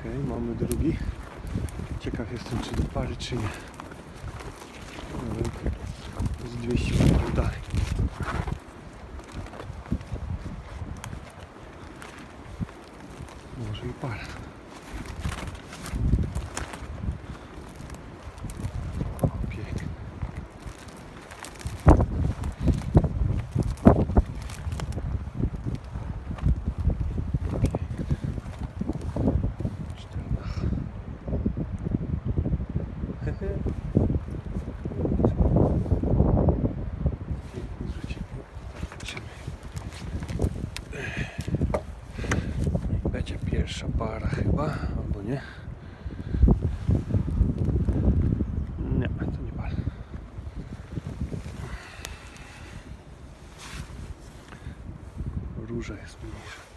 Okej, mamy drugi. Ciekaw jestem, czy do pary, czy nie. Z 200 metrów dalej. Może i para. Będzie pierwsza para chyba, albo nie. Nie, to nie para. Róża jest mniejsza.